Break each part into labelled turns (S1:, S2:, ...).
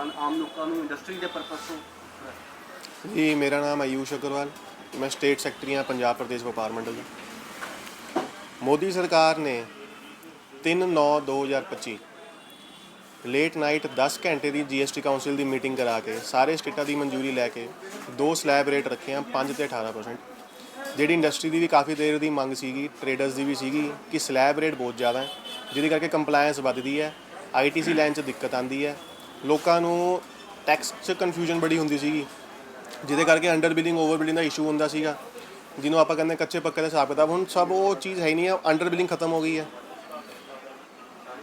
S1: ਫਾਇਦੇ ਆਮ ਲੋਕਾਂ ਨੂੰ ਇੰਡਸਟਰੀ ਦੇ ਪਰਪਸ ਤੋਂ।
S2: ਜੀ, ਮੇਰਾ ਨਾਮ ਆਯੂਸ਼ ਅਗਰਵਾਲ। ਮੈਂ ਸਟੇਟ ਸੈਕਟਰੀ ਹਾਂ, ਪੰਜਾਬ ਪ੍ਰਦੇਸ਼ ਵਪਾਰ ਮੰਡਲ ਦਾ। ਮੋਦੀ ਸਰਕਾਰ ਨੇ 3/9/2025 ਲੇਟ ਨਾਈਟ 10 ਘੰਟੇ ਦੀ ਜੀਐਸਟੀ ਕਾਉਂਸਲ ਦੀ ਮੀਟਿੰਗ ਕਰਾ ਕੇ ਸਾਰੇ ਸਟੇਟਾਂ ਦੀ ਮਨਜ਼ੂਰੀ ਲੈ ਕੇ ਦੋ ਸਲੈਬ ਰੇਟ ਰੱਖੇ ਆ 5 ਤੇ 18% ਜਿਹੜੀ ਇੰਡਸਟਰੀ ਦੀ ਵੀ ਕਾਫੀ ਦੇਰ ਦੀ ਮੰਗ ਸੀਗੀ ਟ੍ਰੇਡਰਸ ਦੀ ਵੀ ਸੀਗੀ ਕਿ ਸਲੈਬ ਰੇਟ ਬਹੁਤ ਜ਼ਿਆਦਾ ਹੈ, ਜਿਹਦੇ ਕਰਕੇ ਕੰਪਲਾਈਂਸ ਵੱਧਦੀ ਹੈ ਆਈਟੀਸੀ ਲਾਈਨ 'ਚ ਦਿੱਕਤ ਆਉਂਦੀ ਹੈ। ਲੋਕਾਂ ਨੂੰ ਟੈਕਸ 'ਚ ਕਨਫਿਊਜ਼ਨ ਬੜੀ ਹੁੰਦੀ ਸੀਗੀ। ਜਿਹਦੇ ਕਰਕੇ ਅੰਡਰ ਬਿਲਿੰਗ ਓਵਰ ਬਿਲਿੰਗ ਦਾ ਇਸ਼ੂ ਹੁੰਦਾ ਸੀਗਾ। ਜਿਹਨੂੰ ਆਪਾਂ ਕਹਿੰਦੇ ਕੱਚੇ ਪੱਕੇ ਦਾ ਹਿਸਾਬ ਕਿਤਾਬ, ਹੁਣ ਸਭ ਉਹ ਚੀਜ਼ ਹੈ ਨਹੀਂ ਆ ਅੰਡਰ ਬਿਲਿੰਗ ਖਤਮ ਹੋ ਗਈ ਹੈ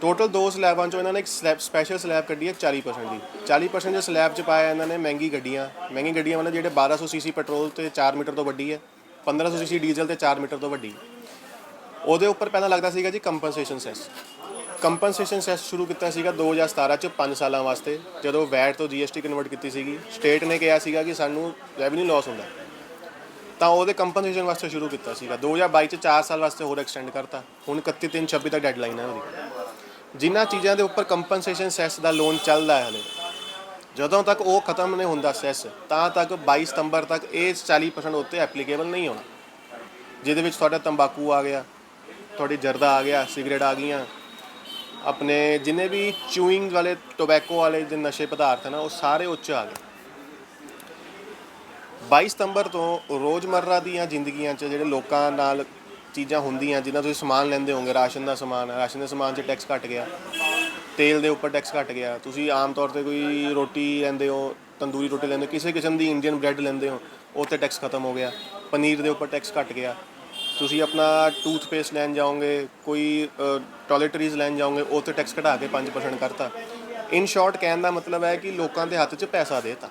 S2: ਟੋਟਲ ਦੋ ਸਲੈਬਾਂ ਚੋਂ ਇਹਨਾਂ ਨੇ ਇੱਕ ਸਲੈਬ ਸਪੈਸ਼ਲ ਸਲੈਬ ਕੱਢੀ ਹੈ 40% ਦੀ। 40% ਦੇ ਸਲੈਬ ਚ ਪਾਇਆ ਇਹਨਾਂ ਨੇ ਮਹਿੰਗੀ ਗੱਡੀਆਂ। ਮਹਿੰਗੀ ਗੱਡੀਆਂ ਮਤਲਬ ਜਿਹੜੇ 1200 ਸੀਸੀ ਪੈਟਰੋਲ ਤੇ 4 ਮੀਟਰ ਤੋਂ ਵੱਡੀ ਹੈ 1500 ਸੀਸੀ ਡੀਜ਼ਲ ਤੇ 4 ਮੀਟਰ ਤੋਂ ਵੱਡੀ। ਉਹਦੇ ਉੱਪਰ ਪਹਿਲਾਂ ਲੱਗਦਾ ਸੀਗਾ ਜੀ ਕੰਪਨਸੇਸ਼ਨ ਸੈਸ ਕੰਪਨਸੇਸ਼ਨ ਸੈਸ ਸ਼ੁਰੂ ਕੀਤਾ ਸੀਗਾ 2017 ਚ 5 ਸਾਲਾਂ ਵਾਸਤੇ, ਜਦੋਂ ਵੈਟ ਤੋਂ ਜੀਐਸਟੀ ਕਨਵਰਟ ਕੀਤੀ ਸੀਗੀ। ਸਟੇਟ ਨੇ ਕਿਹਾ ਸੀਗਾ ਕਿ ਸਾਨੂੰ ਰੈਵਨਿਊ ਲਾਸ ਹੁੰਦਾ। ਤਾਂ ਉਹਦੇ ਕੰਪਨਸੇਸ਼ਨ ਵਾਸਤੇ ਸ਼ੁਰੂ ਕੀਤਾ ਸੀਗਾ। 2022 ਚ 4 ਸਾਲ ਵਾਸਤੇ ਹੋਰ ਐਕਸਟੈਂਡ ਕਰਤਾ। ਹੁਣ 31 3 26 ਤੱਕ ਡੈਡਲਾਈਨ ਹੈ ਉਹਦੀ। ਜਿਨ੍ਹਾਂ ਚੀਜ਼ਾਂ ਦੇ ਉੱਪਰ ਕੰਪਨਸੇਸ਼ਨ ਸੈਸ ਦਾ ਲੋਨ ਚੱਲਦਾ ਹੈ ਹਲੇ, ਜਦੋਂ ਤੱਕ ਉਹ ਖਤਮ ਨਹੀਂ ਹੁੰਦਾ ਸੈਸ, ਤਾਂ ਤੱਕ 22 ਸਤੰਬਰ ਤੱਕ ਇਹ 40% ਉੱਤੇ ਐਪਲੀਕੇਬਲ ਨਹੀਂ ਹੋਣਾ। ਜਿਹਦੇ ਵਿੱਚ ਤੁਹਾਡਾ ਤੰਬਾਕੂ ਆ ਗਿਆ, ਤੁਹਾਡੀ ਜਰਦਾ ਆ ਗਿਆ, ਸਿਗਰਟ ਆ ਗਈਆਂ ਆਪਣੇ ਜਿੰਨੇ ਵੀ ਚੂਇੰਗ ਵਾਲੇ ਟੋਬੈਕੋ ਵਾਲੇ ਜਿਹੜੇ ਨਸ਼ੇ ਪਦਾਰਥ ਹਨ ਉਹ ਸਾਰੇ ਉੱਚ ਆ ਗਏ। 22 ਸਤੰਬਰ ਤੋਂ ਰੋਜ਼ਮਰਰਾ ਦੀਆਂ ਜ਼ਿੰਦਗੀਆਂ 'ਚ ਜਿਹੜੇ ਲੋਕਾਂ ਨਾਲ ਚੀਜ਼ਾਂ ਹੁੰਦੀਆਂ, ਜਿਨ੍ਹਾਂ ਤੁਸੀਂ ਸਮਾਨ ਲੈਂਦੇ ਹੋਗੇ ਰਾਸ਼ਨ ਦਾ ਸਮਾਨ, ਰਾਸ਼ਨ ਦੇ ਸਮਾਨ 'ਚ ਟੈਕਸ ਘਟ ਗਿਆ, ਤੇਲ ਦੇ ਉੱਪਰ ਟੈਕਸ ਘਟ ਗਿਆ, ਤੁਸੀਂ ਆਮ ਤੌਰ ਤੇ ਕੋਈ ਰੋਟੀ ਲੈਂਦੇ ਹੋ, ਤੰਦੂਰੀ ਰੋਟੀ ਲੈਂਦੇ ਹੋ, ਕਿਸੇ ਕਿਸਮ ਦੀ ਇੰਡੀਅਨ ਬ੍ਰੈਡ ਲੈਂਦੇ ਹੋ, ਉਹ ਤੇ ਟੈਕਸ ਖਤਮ ਹੋ ਗਿਆ, ਪਨੀਰ ਦੇ ਉੱਪਰ ਟੈਕਸ ਘਟ ਗਿਆ। ਤੁਸੀਂ ਆਪਣਾ ਟੂਥਪੇਸਟ ਲੈਣ ਜਾਓਗੇ, ਕੋਈ ਟਾਇਲਟਰੀਜ਼ ਲੈਣ ਜਾਓਗੇ, ਉਹ ਤੇ ਟੈਕਸ ਘਟਾ ਕੇ 5% ਕਰਤਾ। ਇਨ ਸ਼ਾਰਟ ਕਹਿਣ ਦਾ ਮਤਲਬ ਹੈ ਕਿ ਲੋਕਾਂ ਦੇ ਹੱਥ 'ਚ ਪੈਸਾ ਦੇਤਾ।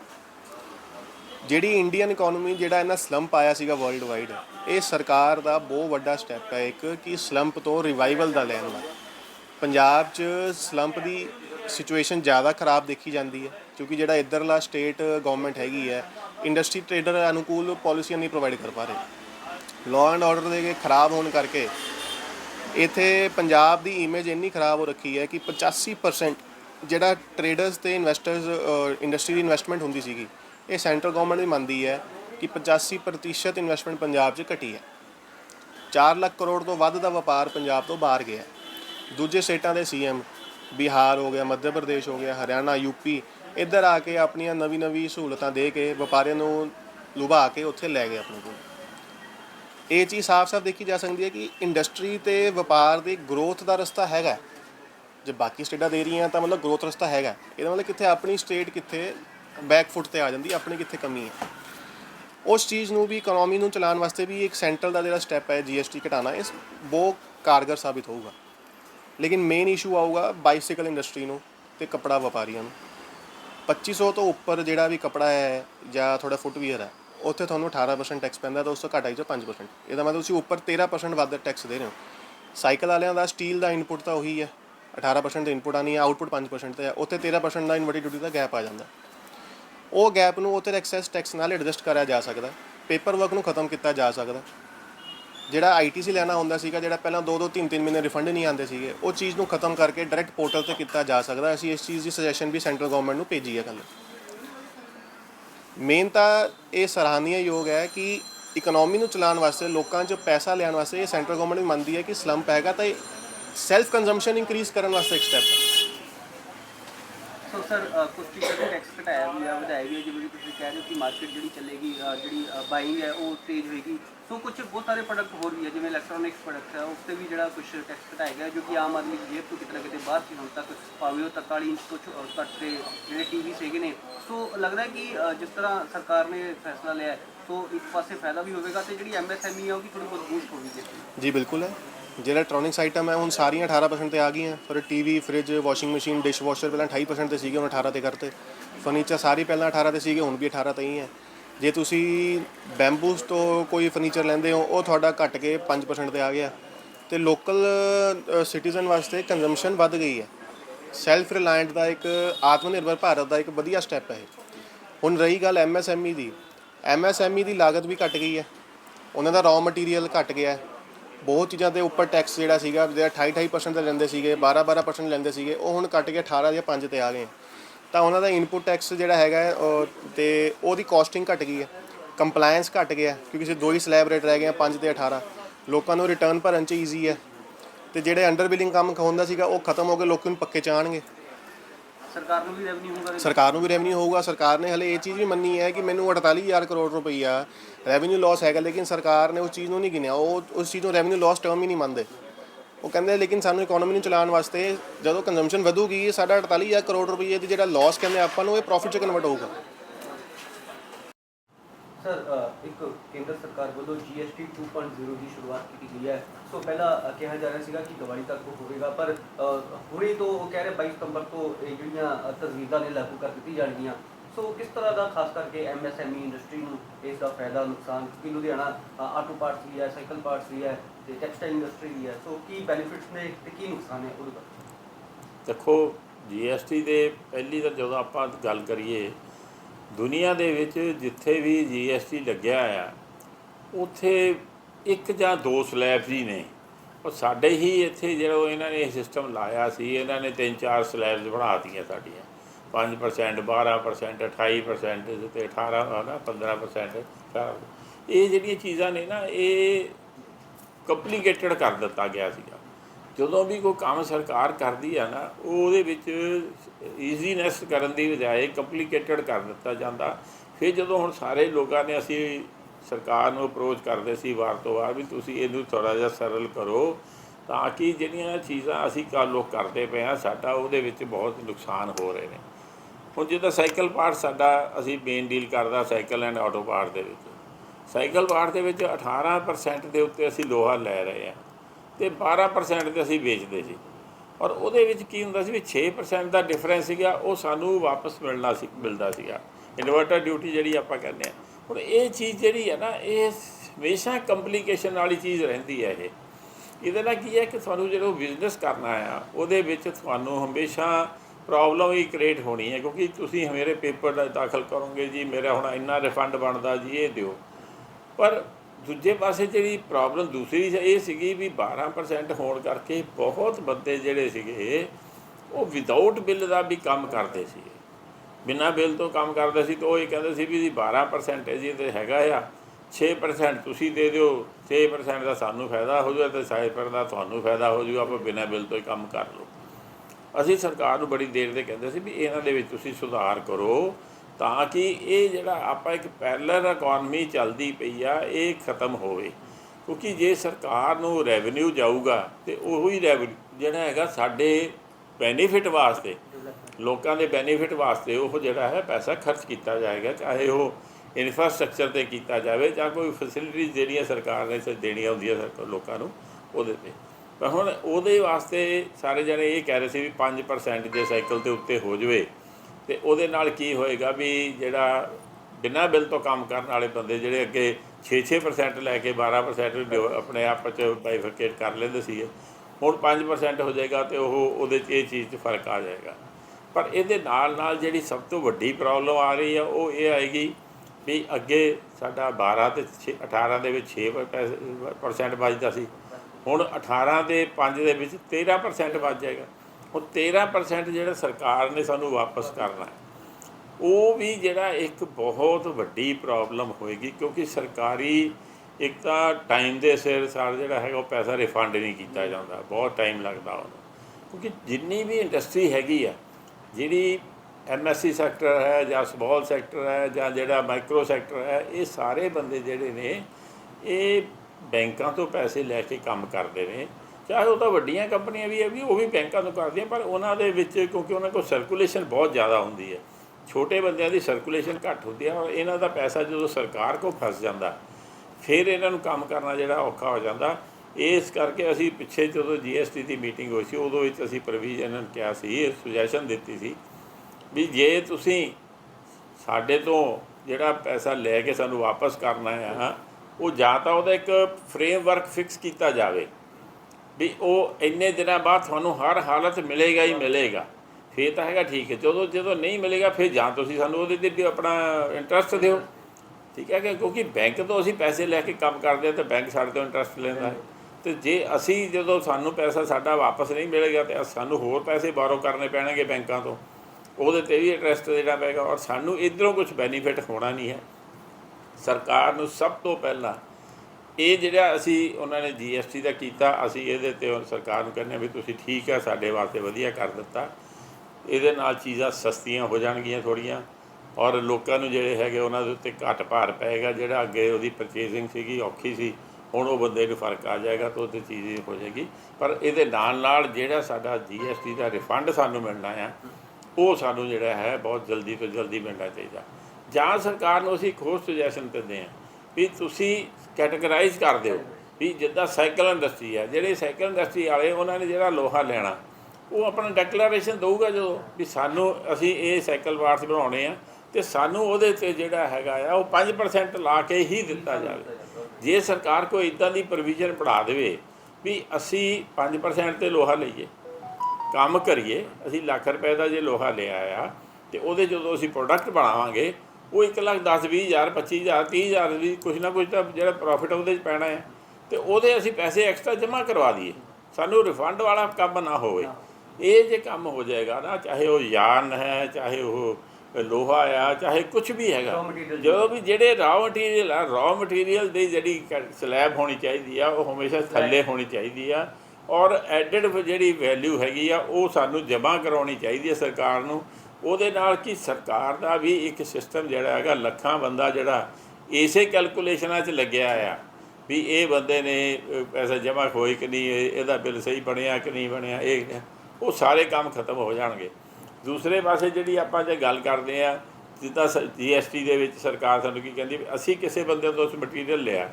S2: ਜਿਹੜੀ ਇੰਡੀਅਨ ਇਕਨੋਮੀ ਜਿਹੜਾ ਇਹਨਾਂ ਸਲੰਪ ਆਇਆ ਸੀਗਾ ਵਰਲਡ ਵਾਈਡ ਇਹ ਸਰਕਾਰ ਦਾ ਬਹੁਤ ਵੱਡਾ ਸਟੈਪ ਹੈ ਇੱਕ ਕਿ ਸਲੰਪ ਤੋਂ ਰਿਵਾਈਵਲ ਦਾ ਲੈਣ ਦਾ। ਪੰਜਾਬ 'ਚ ਸਲੰਪ ਦੀ ਸਿਚੁਏਸ਼ਨ ਜ਼ਿਆਦਾ ਖਰਾਬ ਦੇਖੀ ਜਾਂਦੀ ਹੈ, ਕਿਉਂਕਿ ਜਿਹੜਾ ਇਧਰਲਾ ਸਟੇਟ ਗਵਰਨਮੈਂਟ ਹੈਗੀ ਹੈ ਇੰਡਸਟਰੀ ਟ੍ਰੇਡਰ ਅਨੁਕੂਲ ਪਾਲਿਸੀਆਂ ਨਹੀਂ ਪ੍ਰੋਵਾਈਡ ਕਰ ਪਾ ਰਹੇ। ਲਾਅ ਐਂਡ ਆਰਡਰ ਦੇ ਖਰਾਬ ਹੋਣ ਕਰਕੇ ਇੱਥੇ ਪੰਜਾਬ ਦੀ ਇਮੇਜ ਇੰਨੀ ਖਰਾਬ ਹੋ ਰੱਖੀ ਹੈ ਕਿ 85% ਜਿਹੜਾ ਟ੍ਰੇਡਰਸ ਤੇ ਇਨਵੈਸਟਰਸ ਇੰਡਸਟਰੀ ਦੀ ਇਨਵੈਸਟਮੈਂਟ ਹੁੰਦੀ ਸੀਗੀ, ਇਹ ਸੈਂਟਰ ਗਵਰਨਮੈਂਟ ਵੀ ਮੰਨਦੀ ਹੈ ਕਿ 85% ਇਨਵੈਸਟਮੈਂਟ ਪੰਜਾਬ 'ਚ ਘਟੀ ਹੈ। 4 ਲੱਖ ਕਰੋੜ ਤੋਂ ਵੱਧ ਦਾ ਵਪਾਰ ਪੰਜਾਬ ਤੋਂ ਬਾਹਰ ਗਿਆ ਦੂਜੇ ਸਟੇਟਾਂ ਦੇ ਸੀਐਮ ਬਿਹਾਰ ਹੋ ਗਿਆ, ਮੱਧ ਪ੍ਰਦੇਸ਼ ਹੋ ਗਿਆ, ਹਰਿਆਣਾ ਯੂਪੀ ਇੱਧਰ ਆ ਕੇ ਆਪਣੀਆਂ ਨਵੀਂ ਨਵੀਂ ਸਹੂਲਤਾਂ ਦੇ ਕੇ ਵਪਾਰੀਆਂ ਨੂੰ ਲੁਭਾ ਕੇ ਉੱਥੇ ਲੈ ਗਏ ਆਪਣੇ ਕੋਲ। ਇਹ ਚੀਜ਼ ਸਾਫ਼-ਸਾਫ਼ ਦੇਖੀ ਜਾ ਸਕਦੀ ਹੈ ਕਿ ਇੰਡਸਟਰੀ ਤੇ ਵਪਾਰ ਦੇ ਗਰੋਥ ਦਾ ਰਸਤਾ ਹੈਗਾ ਜੇ ਬਾਕੀ ਸਟੇਟਾਂ ਦੇ ਰਹੀਆਂ ਤਾਂ ਮਤਲਬ ਗਰੋਥ ਰਸਤਾ ਹੈਗਾ ਇਹਦਾ ਮਤਲਬ ਕਿੱਥੇ ਆਪਣੀ ਸਟੇਟ ਕਿੱਥੇ ਬੈਕ ਫੁੱਟ ਤੇ ਆ ਜਾਂਦੀ, ਆਪਣੀ ਕਿੱਥੇ ਕਮੀ ਹੈ। ਉਸ ਚੀਜ਼ ਨੂੰ ਵੀ ਇਕਨੋਮੀ ਨੂੰ ਚਲਾਉਣ ਵਾਸਤੇ ਵੀ ਇੱਕ ਸੈਂਟਰਲ ਦਾ ਜਿਹੜਾ ਸਟੈਪ ਹੈ ਜੀਐਸਟੀ ਘਟਾਣਾ ਇਸ ਬਹੁਤ ਕਾਰਗਰ ਸਾਬਿਤ ਹੋਊਗਾ। ਲੇਕਿਨ ਮੇਨ ਇਸ਼ੂ ਆਊਗਾ ਬਾਈਸਾਈਕਲ ਇੰਡਸਟਰੀ ਨੂੰ ਤੇ ਕਪੜਾ ਵਪਾਰੀਆਂ ਨੂੰ। 2500 ਤੋਂ ਉੱਪਰ ਜਿਹੜਾ ਵੀ ਕਪੜਾ ਹੈ ਜਾਂ ਤੁਹਾਡਾ ਫੁੱਟਵੀਅਰ ਹੈ ਉੱਥੇ ਤੁਹਾਨੂੰ 18% ਟੈਕਸ ਪੈਂਦਾ ਤਾਂ ਉਸ ਤੋਂ ਘੱਟ ਆਈ ਚ 5% ਇਹਦਾ ਮਤਲਬ ਤੁਸੀਂ ਉੱਪਰ 13% ਵੱਧ ਟੈਕਸ ਦੇ ਰਹੇ ਹੋ। ਸਾਈਕਲ ਵਾਲਿਆਂ ਦਾ ਸਟੀਲ ਦਾ ਇਨਪੁਟ ਤਾਂ ਉਹੀ ਹੈ। 18% ਦਾ ਇਨਪੁਟ ਆਣੀ ਹੈ ਆਊਟਪੁੱਟ 5% ਤੇ ਹੈ। ਉੱਥੇ 13% ਦਾ ਇਨਵਰਟੀ ਡਿਊਟੀ ਦਾ ਗੈਪ ਆ ਜਾਂਦਾ। ਉਹ ਗੈਪ ਨੂੰ ਉੱਥੇ ਐਕਸੈਸ ਟੈਕਸ ਨਾਲ ਐਡਜਸਟ ਕਰਿਆ ਜਾ ਸਕਦਾ। ਪੇਪਰ ਵਰਕ ਨੂੰ ਖਤਮ ਕੀਤਾ ਜਾ ਸਕਦਾ। ਜਿਹੜਾ ਆਈਟੀਸੀ ਲੈਣਾ ਹੁੰਦਾ ਸੀਗਾ, ਜਿਹੜਾ ਪਹਿਲਾਂ 2 2 3 3 ਮਹੀਨੇ ਰਿਫੰਡ ਨਹੀਂ ਆਉਂਦੇ ਸੀਗੇ, ਉਹ ਚੀਜ਼ ਨੂੰ ਖਤਮ ਕਰਕੇ ਡਾਇਰੈਕਟ ਪੋਰਟਲ ਤੇ ਕੀਤਾ ਜਾ ਸਕਦਾ। ਅਸੀਂ ਇਸ ਚੀਜ਼ ਦੀ ਸੁਜੈਸ਼ਨ ਵੀ ਸੈਂਟਰਲ ਗਵਰਨਮੈਂਟ ਨੂੰ ਭੇਜੀ ਹੈ ਕੱਲ੍ਹ। ਮੇਨ ਤਾਂ ਇਹ ਸਰਾਹਨੀयਯੋਗ ਹੈ ਕਿ ਇਕਨੋਮੀ ਨੂੰ ਚਲਾਉਣ ਵਾਸਤੇ, ਲੋਕਾਂ 'ਚ ਪੈਸਾ ਲਿਆਉਣ ਵਾਸਤੇ ਇਹ ਸੈਂਟਰਲ ਗਵਰਨਮੈਂਟ ਵੀ ਮੰਨਦੀ ਹੈ ਕਿ ਸਲੰਪ ਹੈਗਾ ਤਾਂ ਸੈਲਫ ਕੰਜ਼ੰਪਸ਼ਨ ਇਨਕਰੀਜ਼ ਕਰਨ ਵਾਸਤੇ ਇੱਕ ਸਟੈਪ ਹੈ।
S1: ਸੋ ਸਰ ਕੁਝ ਚੀਜ਼ਾਂ ਤੇ ਟੈਕਸ ਘਟਾਇਆ ਵੀ ਆ, ਵਧਾਇਆ ਵੀ ਆ, ਜਿਵੇਂ ਤੁਸੀਂ ਕਹਿ ਰਹੇ ਹੋ ਕਿ ਮਾਰਕੀਟ ਜਿਹੜੀ ਚੱਲੇਗੀ ਜਿਹੜੀ ਬਾਈਂਗ ਹੈ ਉਹ ਤੇਜ਼ ਹੋਏਗੀ। ਸੋ ਕੁਝ ਬਹੁਤ ਸਾਰੇ ਪ੍ਰੋਡਕਟ ਹੋਰ ਵੀ ਹੈ ਜਿਵੇਂ ਇਲੈਕਟ੍ਰੋਨਿਕਸ ਪ੍ਰੋਡਕਟ ਹੈ ਉਸ ਤੇ ਵੀ ਜਿਹੜਾ ਕੁਝ ਟੈਕਸ ਘਟਾਇਆ ਗਿਆ, ਜੋ ਕਿ ਆਮ ਆਦਮੀ ਦੀ ਜੇਬ ਤੋਂ ਕਿਤੇ ਨਾ ਕਿਤੇ ਬਾਹਰ ਸੀ, ਹੁਣ ਤੱਕ ਭਾਵੇਂ ਉਹ 43 ਇੰਚ ਤੋਂ ਘੱਟ ਦੇ ਜਿਹੜੇ ਟੀਵੀ ਸੀਗੇ ਨੇ। ਸੋ ਲੱਗਦਾ ਹੈ ਕਿ ਜਿਸ ਤਰ੍ਹਾਂ ਸਰਕਾਰ ਨੇ ਫੈਸਲਾ ਲਿਆ ਸੋ ਇੱਕ ਪਾਸੇ ਫਾਇਦਾ ਵੀ ਹੋਵੇਗਾ ਤੇ ਜਿਹੜੀ ਐਮਐਸਐਮਈ ਹੈ ਉਹ ਵੀ ਥੋੜੀ ਬਹੁਤ ਬੂਸਟ ਹੋਵੇਗੀ
S2: ਜੀ, ਬਿਲਕੁਲ ਹੈ। ਜਿਹੜਾ ਇਲੈਕਟ੍ਰੋਨਿਕਸ ਆਈਟਮ ਹੈ, ਹੁਣ ਸਾਰੀਆਂ 18% ਤੇ ਆ ਗਈਆਂ। ਪਰ TV fridge washing machine dishwasher ਪਹਿਲਾਂ 28% ਤੇ ਸੀਗੇ, ਹੁਣ 18 ਤੇ ਕਰਤੇ ਫਰਨੀਚਰ ਸਾਰੀ ਪਹਿਲਾਂ 18 ਤੇ ਸੀਗੇ, ਹੁਣ ਵੀ 18 ਤੇ ਹੀ ਹੈ। ਜੇ ਤੁਸੀਂ ਬੈਂਬੂਸ ਤੋਂ ਕੋਈ ਫਰਨੀਚਰ ਲੈਂਦੇ ਹੋ, ਉਹ ਤੁਹਾਡਾ ਘਟ ਕੇ 5% ਤੇ ਆ ਗਿਆ। ਤੇ ਲੋਕਲ ਸਿਟੀਜ਼ਨ ਵਾਸਤੇ ਕੰਜ਼ੰਪਸ਼ਨ ਵੱਧ ਗਈ ਹੈ। ਸੈਲਫ ਰਿਲਾਇੰਟ ਦਾ ਇੱਕ ਆਤਮ ਨਿਰਭਰ ਭਾਰਤ ਦਾ ਇੱਕ ਵਧੀਆ ਸਟੈਪ ਹੈ ਇਹ। ਹੁਣ ਰਹੀ ਗੱਲ ਐਮਐਸਐਮਈ ਦੀ। ਐਮਐਸਐਮਈ ਦੀ ਲਾਗਤ ਵੀ ਘਟ ਗਈ ਹੈ। ਉਹਨਾਂ ਦਾ ਰॉ ਮਟੀਰੀਅਲ ਘਟ ਗਿਆ ਹੈ। ਬਹੁਤ ਚੀਜ਼ਾਂ ਦੇ ਉੱਪਰ ਟੈਕਸ ਜਿਹੜਾ ਸੀਗਾ, ਜਿਹੜਾ 28 28% ਤੇ ਲੈਂਦੇ ਸੀਗੇ 12 12% ਲੈਂਦੇ ਸੀਗੇ, ਉਹ ਹੁਣ ਘਟ ਕੇ 18 ਜਾਂ 5 ਤੇ ਆ ਗਏ ਤਾਂ ਉਹਨਾਂ ਦਾ ਇਨਪੁਟ ਟੈਕਸ ਜਿਹੜਾ ਹੈਗਾ ਹੈ, ਉਹ ਤੇ ਉਹਦੀ ਕਾਸਟਿੰਗ ਘਟ ਗਈ ਹੈ। ਕੰਪਲਾਈਂਸ ਘਟ ਗਿਆ ਕਿਉਂਕਿ ਸੇ ਦੋ ਹੀ ਸਲੈਬ ਰੇਟ ਰਹਿ ਗਏ ਆ 5 ਤੇ 18 ਲੋਕਾਂ ਨੂੰ ਰਿਟਰਨ ਭਰਨ ਚ ਈਜ਼ੀ ਹੈ। ਤੇ ਜਿਹੜੇ ਅੰਡਰ ਬਿਲਿੰਗ ਕੰਮ ਹੁੰਦਾ ਸੀਗਾ ਉਹ ਖਤਮ ਹੋ ਕੇ ਲੋਕਾਂ ਨੂੰ ਪੱਕੇ ਚਾਣਗੇ
S1: ਸਰਕਾਰ ਨੂੰ ਵੀ ਰੈਵਨਿਊ ਹੋਊਗਾ
S2: ਸਰਕਾਰ ਨੂੰ ਵੀ ਰੈਵਨਿਊ ਹੋਊਗਾ। ਸਰਕਾਰ ਨੇ ਹਲੇ ਇਹ ਚੀਜ਼ ਵੀ ਮੰਨੀ ਹੈ ਕਿ ਮੈਨੂੰ 48000 ਕਰੋੜ ਰੁਪਈਆ ਰੈਵਨਿਊ ਲਾਸ ਹੈਗਾ ਲੇਕਿਨ ਸਰਕਾਰ ਨੇ ਉਸ ਚੀਜ਼ ਨੂੰ ਨਹੀਂ ਗਿਣਿਆ। ਉਹ ਉਸ ਚੀਜ਼ ਨੂੰ ਰੈਵਨਿਊ ਲਾਸ ਟਰਮ ਹੀ ਨਹੀਂ ਮੰਨਦੇ। ਉਹ ਕਹਿੰਦੇ ਲੇਕਿਨ ਸਾਨੂੰ ਇਕਨੋਮੀ ਨੂੰ ਚਲਾਉਣ ਵਾਸਤੇ ਜਦੋਂ ਕੰਜ਼ੰਪਸ਼ਨ ਵਧੂਗੀ, ਸਾਡਾ 48000 ਕਰੋੜ ਰੁਪਈਏ ਦੀ ਜਿਹੜਾ ਲਾਸ ਕਹਿੰਦੇ ਆਪਾਂ ਨੂੰ, ਇਹ ਪ੍ਰੋਫਿਟ 'ਚ ਕਨਵਰਟ ਹੋਊਗਾ।
S1: ਸਰ ਇੱਕ ਕੇਂਦਰ ਸਰਕਾਰ ਵੱਲੋਂ GST 2.0 ਦੀ ਸ਼ੁਰੂਆਤ ਕੀਤੀ ਗਈ ਹੈ। ਸੋ ਪਹਿਲਾਂ ਕਿਹਾ ਜਾ ਰਿਹਾ ਸੀਗਾ ਕਿ ਦੀਵਾਲੀ ਤੱਕ ਹੋਵੇਗਾ, ਪਰ ਹੁਣੇ ਤੋਂ ਉਹ ਕਹਿ ਰਹੇ 22 ਸਤੰਬਰ ਤੋਂ ਇਹ ਜਿਹੜੀਆਂ ਤਸਵੀਰਾਂ ਤਜਵੀਜ਼ਾਂ ਨੇ ਲਾਗੂ ਕਰ ਦਿੱਤੀ ਜਾਣਗੀਆਂ। ਸੋ ਕਿਸ ਤਰ੍ਹਾਂ ਦਾ ਖਾਸ ਕਰਕੇ ਐਮਐਸਐਮਈ ਇੰਡਸਟਰੀ ਨੂੰ ਇਸ ਦਾ ਫਾਇਦਾ, ਨੁਕਸਾਨ? ਕਿਉਂਕਿ ਲੁਧਿਆਣਾ ਆਟੋ ਪਾਰਟਸ ਵੀ ਹੈ, ਸਾਈਕਲ ਪਾਰਟਸ ਵੀ ਹੈ ਤੇ ਟੈਕਸਟਾਈਲ ਇੰਡਸਟਰੀ ਵੀ ਹੈ। ਸੋ ਕੀ ਬੈਨੀਫਿਟਸ ਨੇ ਤੇ ਕੀ ਨੁਕਸਾਨ ਹੈ ਉਹਦੇ ਬਾਰੇ?
S3: ਦੇਖੋ ਜੀਐਸਟੀ ਦੇ ਪਹਿਲੀ ਤਾਂ ਜਦੋਂ ਆਪਾਂ ਗੱਲ ਕਰੀਏ, ਦੁਨੀਆ ਦੇ ਵਿੱਚ ਜਿੱਥੇ ਵੀ ਜੀਐਸਟੀ ਲੱਗਿਆ ਆ, ਉੱਥੇ ਇੱਕ ਜਾਂ ਦੋ ਸਲੈਬਸ ਹੀ ਨੇ। ਉਹ ਸਾਡੇ ਹੀ ਇੱਥੇ ਜਿਹੜਾ ਇਹਨਾਂ ਨੇ ਇਹ ਸਿਸਟਮ ਲਾਇਆ ਸੀ, ਇਹਨਾਂ ਨੇ ਤਿੰਨ ਚਾਰ ਸਲੈਬਸ ਬਣਾ ਦਿੱਤੀਆਂ ਸਾਡੀਆਂ। 5% 12% 28% ਤੇ 18 ਨਾ 15% ਇਹ ਜਿਹੜੀਆਂ ਚੀਜ਼ਾਂ ਨੇ ਨਾ, ਇਹ ਕੰਪਲਿਕੇਟਡ ਕਰ ਦਿੱਤਾ ਗਿਆ ਸੀਗਾ। ਜਦੋਂ ਵੀ ਕੋਈ ਕੰਮ ਸਰਕਾਰ ਕਰਦੀ ਆ ਨਾ, ਉਹਦੇ ਵਿੱਚ ਈਜ਼ੀਨੈਸ ਕਰਨ ਦੀ ਬਜਾਏ ਕੰਪਲਿਕੇਟਡ ਕਰ ਦਿੱਤਾ ਜਾਂਦਾ। ਫਿਰ ਜਦੋਂ ਹੁਣ ਸਾਰੇ ਲੋਕਾਂ ਨੇ ਅਸੀਂ ਸਰਕਾਰ ਨੂੰ ਅਪਰੋਚ ਕਰਦੇ ਸੀ ਵਾਰ ਤੋਂ ਵਾਰ ਵੀ ਤੁਸੀਂ ਇਹਨੂੰ ਥੋੜਾ ਜਿਹਾ ਸਰਲ ਕਰੋ, ਤਾਂ ਕਿ ਜਿਹੜੀਆਂ ਚੀਜ਼ਾਂ ਅਸੀਂ ਕਾ ਲੋਕ ਕਰਦੇ ਪਏ ਆ ਸਾਡਾ ਉਹਦੇ ਵਿੱਚ ਬਹੁਤ ਨੁਕਸਾਨ ਹੋ ਰਹੇ ਨੇ। ਹੁਣ ਜਿੱਦਾਂ ਸਾਈਕਲ ਪਾਰਟ ਸਾਡਾ, ਅਸੀਂ ਮੇਨ ਡੀਲ ਕਰਦਾ ਸਾਈਕਲ ਐਂਡ ਆਟੋ ਪਾਰਟ ਦੇ ਵਿੱਚ। ਸਾਈਕਲ ਪਾਰਟ ਦੇ ਵਿੱਚ 18% ਦੇ ਉੱਤੇ ਅਸੀਂ ਲੋਹਾ ਲੈ ਰਹੇ ਆ ਤੇ 12% ਤੇ ਅਸੀਂ ਵੇਚਦੇ ਸੀ। ਔਰ ਉਹਦੇ ਵਿੱਚ ਕੀ ਹੁੰਦਾ ਸੀ ਵੀ 6% ਦਾ ਡਿਫਰੈਂਸ ਸੀਗਾ, ਉਹ ਸਾਨੂੰ ਵਾਪਸ ਮਿਲਣਾ ਸੀ, ਮਿਲਦਾ ਸੀਗਾ। ਇਨਵਰਟਰ ਡਿਊਟੀ ਜਿਹੜੀ ਆਪਾਂ ਕਹਿੰਦੇ ਆ ਹੁਣ ਇਹ ਚੀਜ਼ ਜਿਹੜੀ ਹੈ ਨਾ, ਇਹ ਹਮੇਸ਼ਾ ਕੰਪਲਿਕੇਸ਼ਨ ਵਾਲੀ ਚੀਜ਼ ਰਹਿੰਦੀ ਹੈ ਇਹ। ਇਹਦੇ ਨਾਲ ਕੀ ਹੈ ਕਿ ਤੁਹਾਨੂੰ ਜਦੋਂ ਬਿਜ਼ਨਸ ਕਰਨਾ ਆ, ਉਹਦੇ ਵਿੱਚ ਤੁਹਾਨੂੰ ਹਮੇਸ਼ਾ ਪ੍ਰੋਬਲਮ ਹੀ ਕ੍ਰੀਏਟ ਹੋਣੀ ਹੈ, ਕਿਉਂਕਿ ਤੁਸੀਂ ਮੇਰੇ ਪੇਪਰ ਦਾਖਲ ਕਰੋਗੇ ਜੀ, ਮੇਰਾ ਹੁਣ ਇੰਨਾ ਰਿਫੰਡ ਬਣਦਾ ਜੀ, ਇਹ ਦਿਓ। ਪਰ ਦੂਜੇ ਪਾਸੇ ਜਿਹੜੀ ਪ੍ਰੋਬਲਮ ਦੂਸਰੀ ਇਹ ਸੀਗੀ ਵੀ 12% ਹੋਣ ਕਰਕੇ ਬਹੁਤ ਬੰਦੇ ਜਿਹੜੇ ਸੀਗੇ, ਉਹ ਵਿਦਆਊਟ ਬਿੱਲ ਦਾ ਵੀ ਕੰਮ ਕਰਦੇ ਸੀਗੇ ਬਿਨਾਂ ਬਿੱਲ ਤੋਂ ਕੰਮ ਕਰਦੇ ਸੀ ਤਾਂ ਉਹ ਇਹ ਕਹਿੰਦੇ ਸੀ ਵੀ ਜੀ 12% ਹੈ ਜੀ ਤੇ ਹੈਗਾ ਆ। 6% ਤੁਸੀਂ ਦੇ ਦਿਓ 6% ਦਾ ਸਾਨੂੰ ਫਾਇਦਾ ਹੋ ਜਾਊਗਾ ਤੇ 6% ਦਾ ਤੁਹਾਨੂੰ ਫਾਇਦਾ ਹੋ ਜੂਗਾ ਆਪਾਂ ਬਿਨਾਂ ਬਿੱਲ ਤੋਂ ਹੀ ਕੰਮ ਕਰ ਲਓ। ਅਸੀਂ ਸਰਕਾਰ ਨੂੰ ਬੜੀ ਦੇਰ ਦੇ ਕਹਿੰਦੇ ਸੀ ਵੀ ਇਹਨਾਂ ਦੇ ਵਿੱਚ ਤੁਸੀਂ ਸੁਧਾਰ ਕਰੋ ਤਾਂ ਕਿ ਇਹ ਜਿਹੜਾ ਆਪਾਂ ਇੱਕ ਪੈਰਲਲ ਇਕਨੋਮੀ ਚੱਲਦੀ ਪਈ ਆ, ਇਹ ਖਤਮ ਹੋਵੇ। ਕਿਉਂਕਿ ਜੇ ਸਰਕਾਰ ਨੂੰ ਰੈਵਨਿਊ ਜਾਊਗਾ ਤੇ ਉਹੀ ਰੈਵਨਿਊ ਜਿਹੜਾ ਹੈਗਾ ਸਾਡੇ ਬੈਨੀਫਿਟ ਵਾਸਤੇ, ਲੋਕਾਂ ਦੇ ਬੈਨੀਫਿਟ ਵਾਸਤੇ ਉਹ ਜਿਹੜਾ ਹੈ ਪੈਸਾ ਖਰਚ ਕੀਤਾ ਜਾਏਗਾ, ਚਾਹੇ ਉਹ ਇਨਫਰਾਸਟ੍ਰਕਚਰ ਤੇ ਕੀਤਾ ਜਾਵੇ ਜਾਂ ਕੋਈ ਫੈਸਿਲਿਟੀਜ਼ ਜਿਹੜੀਆਂ ਸਰਕਾਰ ਨੇ ਸ- ਦੇਣੀਆਂ ਹੁੰਦੀਆਂ ਸਰਕਾਰ ਲੋਕਾਂ ਨੂੰ ਉਹਦੇ ਤੇ। ਤਾਂ ਹੁਣ ਉਹਦੇ ਵਾਸਤੇ ਸਾਰੇ ਜਣੇ ਇਹ ਕਹਿ ਰਹੇ ਸੀ ਵੀ 5% ਜੇ ਸਾਈਕਲ ਦੇ ਉੱਤੇ ਹੋ ਜਾਵੇ, ਤੇ ਉਹਦੇ ਨਾਲ ਕੀ ਹੋਏਗਾ ਵੀ ਜਿਹੜਾ ਬਿਨਾਂ ਬਿੱਲ ਤੋਂ ਕੰਮ ਕਰਨ ਵਾਲੇ ਬੰਦੇ ਜਿਹੜੇ ਅੱਗੇ 6-6% ਲੈ ਕੇ 12% ਆਪਣੇ ਆਪ ਚ ਬਾਈਫਰਕੇਟ ਕਰ ਲੈਂਦੇ ਸੀਗੇ, ਹੁਣ 5% ਹੋ ਜਾਏਗਾ ਤੇ ਉਹ ਉਹਦੇ ਚ ਇਹ ਚੀਜ਼ 'ਚ ਫ਼ਰਕ ਆ ਜਾਏਗਾ। ਪਰ ਇਹਦੇ ਨਾਲ ਨਾਲ ਜਿਹੜੀ ਸਭ ਤੋਂ ਵੱਡੀ ਪ੍ਰੋਬਲਮ ਆ ਰਹੀ ਆ, ਉਹ ਇਹ ਆਏਗੀ ਵੀ ਅੱਗੇ ਸਾਡਾ 12 ਤੇ ਛੇ- 18 ਦੇ ਵਿੱਚ 6 ਪਰਸੈਂਟ ਵੱਜਦਾ ਸੀ। ਹੁਣ 18 ਤੇ 5 ਦੇ ਵਿੱਚ 13% ਵੱਧ ਜਾਏਗਾ। ਉਹ 13% ਜਿਹੜਾ ਸਰਕਾਰ ਨੇ ਸਾਨੂੰ ਵਾਪਸ ਕਰਨਾ ਹੈ, ਉਹ ਵੀ ਜਿਹੜਾ ਇੱਕ ਬਹੁਤ ਵੱਡੀ ਪ੍ਰੋਬਲਮ ਹੋਏਗੀ ਕਿਉਂਕਿ ਸਰਕਾਰੀ ਇੱਕ ਤਾਂ ਟਾਈਮ ਦੇ ਸਿਰ ਸਾਰ ਜਿਹੜਾ ਹੈਗਾ ਉਹ ਪੈਸਾ ਰਿਫੰਡ ਨਹੀਂ ਕੀਤਾ ਜਾਂਦਾ, ਬਹੁਤ ਟਾਈਮ ਲੱਗਦਾ ਉਹਨੂੰ। ਕਿਉਂਕਿ ਜਿੰਨੀ ਵੀ ਇੰਡਸਟਰੀ ਹੈਗੀ ਆ, ਜਿਹੜੀ ਐਮਐਸਸੀ ਸੈਕਟਰ ਹੈ ਜਾਂ ਸਮਾਲ ਸੈਕਟਰ ਹੈ ਜਾਂ ਜਿਹੜਾ ਮਾਈਕਰੋ ਸੈਕਟਰ ਹੈ, ਇਹ ਸਾਰੇ ਬੰਦੇ ਜਿਹੜੇ ਨੇ, ਇਹ ਬੈਂਕਾਂ ਤੋਂ ਪੈਸੇ ਲੈ ਕੇ ਕੰਮ ਕਰਦੇ ਨੇ, ਚਾਹੇ ਉਹ ਤਾਂ ਵੱਡੀਆਂ ਕੰਪਨੀਆਂ ਵੀ ਹੈ ਵੀ ਉਹ ਵੀ ਬੈਂਕਾਂ ਤੋਂ ਕਰਦੀਆਂ, ਪਰ ਉਹਨਾਂ ਦੇ ਵਿੱਚ ਕਿਉਂਕਿ ਉਹਨਾਂ ਕੋਲ ਸਰਕੂਲੇਸ਼ਨ ਬਹੁਤ ਜ਼ਿਆਦਾ ਹੁੰਦੀ ਹੈ। ਛੋਟੇ ਬੰਦਿਆਂ ਦੀ ਸਰਕੂਲੇਸ਼ਨ ਘੱਟ ਹੁੰਦੀ ਹੈ ਔਰ ਇਹਨਾਂ ਦਾ ਪੈਸਾ ਜਦੋਂ ਸਰਕਾਰ ਕੋਲ ਫਸ ਜਾਂਦਾ, ਫਿਰ ਇਹਨਾਂ ਨੂੰ ਕੰਮ ਕਰਨਾ ਜਿਹੜਾ ਔਖਾ ਹੋ ਜਾਂਦਾ। ਇਸ ਕਰਕੇ ਅਸੀਂ ਪਿੱਛੇ ਜਦੋਂ ਜੀਐਸਟੀ ਦੀ ਮੀਟਿੰਗ ਹੋਈ ਸੀ, ਉਦੋਂ ਵਿੱਚ ਅਸੀਂ ਪ੍ਰੋਵੀਜ਼ਨ ਨੂੰ ਕਿਹਾ ਸੀ, ਇਹ ਸੁਜੈਸ਼ਨ ਦਿੱਤੀ ਸੀ ਵੀ ਜੇ ਤੁਸੀਂ ਸਾਡੇ ਤੋਂ ਜਿਹੜਾ ਪੈਸਾ ਲੈ ਕੇ ਸਾਨੂੰ ਵਾਪਸ ਕਰਨਾ ਹੈ ਉਹ ਜਾਂ ਤਾਂ ਉਹਦਾ ਇੱਕ ਫਰੇਮਵਰਕ ਫਿਕਸ ਕੀਤਾ ਜਾਵੇ ਵੀ ਉਹ ਇੰਨੇ ਦਿਨਾਂ ਬਾਅਦ ਤੁਹਾਨੂੰ ਹਰ ਹਾਲਤ ਮਿਲੇਗਾ ਹੀ ਮਿਲੇਗਾ। ਫੇਰ ਤਾਂ ਹੈਗਾ ਠੀਕ ਹੈ, ਜਦੋਂ ਜਦੋਂ ਨਹੀਂ ਮਿਲੇਗਾ ਫਿਰ ਜਾਂ ਤੁਸੀਂ ਸਾਨੂੰ ਉਹਦੇ ਤੇ ਆਪਣਾ ਇੰਟਰਸਟ ਦਿਓ। ਠੀਕ ਹੈ ਕਿ ਕਿਉਂਕਿ ਬੈਂਕ ਤੋਂ ਅਸੀਂ ਪੈਸੇ ਲੈ ਕੇ ਕੰਮ ਕਰਦੇ ਹਾਂ ਤਾਂ ਬੈਂਕ ਸਾਡੇ ਤੋਂ ਇੰਟਰਸਟ ਲੈਂਦਾ ਹੈ। ਤੇ ਜੇ ਅਸੀਂ ਜਦੋਂ ਸਾਨੂੰ ਪੈਸਾ ਸਾਡਾ ਵਾਪਸ ਨਹੀਂ ਮਿਲੇਗਾ ਤੇ ਸਾਨੂੰ ਹੋਰ ਪੈਸੇ ਬਾਰੋ ਕਰਨੇ ਪੈਣਗੇ ਬੈਂਕਾਂ ਤੋਂ, ਉਹਦੇ ਤੇ ਵੀ ਇੰਟਰਸਟ ਦੇਣਾ ਪਏਗਾ ਔਰ ਸਾਨੂੰ ਇਧਰੋਂ ਕੁਝ ਬੈਨੀਫਿਟ ਹੋਣਾ ਨਹੀਂ ਹੈ। ਸਰਕਾਰ ਨੂੰ ਸਭ ਤੋਂ ਪਹਿਲਾਂ ਇਹ ਜਿਹੜਾ ਅਸੀਂ ਉਹਨਾਂ ਨੇ ਜੀਐਸਟੀ ਦਾ ਕੀਤਾ, ਅਸੀਂ ਇਹਦੇ ਤੇ ਹੁਣ ਸਰਕਾਰ ਨੂੰ ਕਹਿੰਦੇ ਹਾਂ ਵੀ ਤੁਸੀਂ ਠੀਕ ਹੈ, ਸਾਡੇ ਵਾਸਤੇ ਵਧੀਆ ਕਰ ਦਿੱਤਾ। ਇਹਦੇ ਨਾਲ ਚੀਜ਼ਾਂ ਸਸਤੀਆਂ ਹੋ ਜਾਣਗੀਆਂ ਥੋੜੀਆਂ ਔਰ ਲੋਕਾਂ ਨੂੰ ਜਿਹੜੇ ਹੈਗੇ ਉਹਨਾਂ ਦੇ ਉੱਤੇ ਘੱਟ ਭਾਰ ਪਏਗਾ, ਜਿਹੜਾ ਅੱਗੇ ਉਹਦੀ ਪਰਚੇਸਿੰਗ ਸੀਗੀ, ਔਖੀ ਸੀ, ਹੁਣ ਉਹ ਬੰਦੇ ਨੂੰ ਫ਼ਰਕ ਆ ਜਾਏਗਾ ਤਾਂ ਉਹਦੇ ਚੀਜ਼ ਹੋ ਜਾਏਗੀ। ਪਰ ਇਹਦੇ ਨਾਲ ਨਾਲ ਜਿਹੜਾ ਸਾਡਾ ਜੀਐਸਟੀ ਦਾ ਰਿਫੰਡ ਸਾਨੂੰ ਮਿਲਣਾ ਆ, ਉਹ ਸਾਨੂੰ ਜਿਹੜਾ ਹੈ ਬਹੁਤ ਜਲਦੀ ਤੋਂ ਜਲਦੀ ਮਿਲਣਾ ਚਾਹੀਦਾ। ਜਾਂ ਸਰਕਾਰ ਨੂੰ ਅਸੀਂ ਖੋਜ ਸੁਜੈਸ਼ਨ ਦਿੰਦੇ ਹਾਂ ਵੀ ਤੁਸੀਂ ਕੈਟਾਗਰਾਈਜ਼ ਕਰ ਦਿਓ ਵੀ ਜਿੱਦਾਂ ਸਾਈਕਲ ਇੰਡਸਟਰੀ ਆ, ਜਿਹੜੇ ਸਾਈਕਲ ਇੰਡਸਟਰੀ ਵਾਲੇ, ਉਹਨਾਂ ਨੇ ਜਿਹੜਾ ਲੋਹਾ ਲੈਣਾ, ਉਹ ਆਪਣਾ ਡੈਕਲੇਰੇਸ਼ਨ ਦਊਗਾ ਜਦੋਂ ਵੀ ਸਾਨੂੰ, ਅਸੀਂ ਇਹ ਸਾਈਕਲ ਵਾਰਸ ਬਣਾਉਣੇ ਆ ਤੇ ਸਾਨੂੰ ਉਹਦੇ ਤੇ ਜਿਹੜਾ ਹੈਗਾ ਆ, ਉਹ 5% ਲਾ ਕੇ ਹੀ ਦਿੱਤਾ ਜਾਵੇ। ਜੇ ਸਰਕਾਰ ਕੋਈ ਇਦਾਂ ਦੀ ਪ੍ਰੋਵੀਜ਼ਨ ਪੜਾ ਦੇਵੇ ਵੀ ਅਸੀਂ 5% ਤੇ ਲੋਹਾ ਲਈਏ, ਕੰਮ ਕਰੀਏ, ਅਸੀਂ ਲੱਖ ਰੁਪਏ ਦਾ ਜੇ ਲੋਹਾ ਲਿਆ ਆ, ਤੇ ਉਹਦੇ ਜਦੋਂ ਅਸੀਂ ਪ੍ਰੋਡਕਟ ਬਣਾਵਾਂਗੇ ਉਹ 1 ਲੱਖ 10 20 ਹਜ਼ਾਰ 25 ਹਜ਼ਾਰ 30 ਹਜ਼ਾਰ ਵੀ ਕੁਝ ਨਾ ਕੁਝ ਤਾਂ ਜਿਹੜਾ ਪ੍ਰੋਫਿਟ ਉਹਦੇ ਚ ਪੈਣਾ ਹੈ। ਤੇ ਉਹਦੇ ਅਸੀਂ ਪੈਸੇ ਐਕਸਟਰਾ ਜਮ੍ਹਾਂ ਕਰਵਾ ਦਈਏ। ਸਾਨੂੰ ਰਿਫੰਡ ਵਾਲਾ ਕੰਮ ਨਾ ਹੋਵੇ। ਇਹ ਜੇ ਕੰਮ ਹੋ ਜਾਏਗਾ ਨਾ ਚਾਹੇ ਉਹ ਯਾਨ ਹੈ ਚਾਹੇ ਉਹ ਲੋਹਾ ਆ ਚਾਹੇ ਕੁਝ ਵੀ ਹੈਗਾ। ਜਦੋਂ ਵੀ ਜਿਹੜੇ ਰਾਅ ਮਟੀਰੀਅਲ ਆ ਰਾਅ ਮਟੀਰੀਅਲ ਦੀ ਜਿਹੜੀ ਸਲੈਬ ਹੋਣੀ ਚਾਹੀਦੀ ਆ ਉਹ ਹਮੇਸ਼ਾ ਥੱਲੇ ਹੋਣੀ ਚਾਹੀਦੀ ਆ। ਔਰ ਐਡਡ ਜਿਹੜੀ ਵੈਲਿਊ ਹੈਗੀ ਆ ਉਹ ਸਾਨੂੰ ਜਮ੍ਹਾਂ ਕਰਾਉਣੀ ਚਾਹੀਦੀ ਹੈ ਸਰਕਾਰ ਨੂੰ। ਉਹਦੇ ਨਾਲ ਕੀ ਸਰਕਾਰ ਦਾ ਵੀ ਇੱਕ ਸਿਸਟਮ ਜਿਹੜਾ ਹੈਗਾ ਲੱਖਾਂ ਬੰਦਾ ਜਿਹੜਾ ਇਸੇ ਕੈਲਕੂਲੇਸ਼ਨਾਂ 'ਚ ਲੱਗਿਆ ਆ ਵੀ ਇਹ ਬੰਦੇ ਨੇ ਅ, ਪੈਸਾ ਜਮ੍ਹਾਂ ਹੋਈ ਕਿ ਨਹੀਂ ਇਹ- ਇਹਦਾ ਬਿੱਲ ਸਹੀ ਬਣਿਆ ਕਿ ਨਹੀਂ ਬਣਿਆ ਇਹ ਉਹ ਸਾਰੇ ਕੰਮ ਖਤਮ ਹੋ ਜਾਣਗੇ। ਦੂਸਰੇ ਪਾਸੇ ਜਿਹੜੀ ਆਪਾਂ ਜੇ ਗੱਲ ਕਰਦੇ ਆ ਜਿੱਦਾਂ ਜੀਐਸਟੀ ਦੇ ਵਿੱਚ ਸਰਕਾਰ ਸਾਨੂੰ ਕੀ ਕਹਿੰਦੀ ਵੀ ਅਸੀਂ ਕਿਸੇ ਬੰਦੇ ਤੋਂ ਉਸ ਮਟੀਰੀਅਲ ਲਿਆ।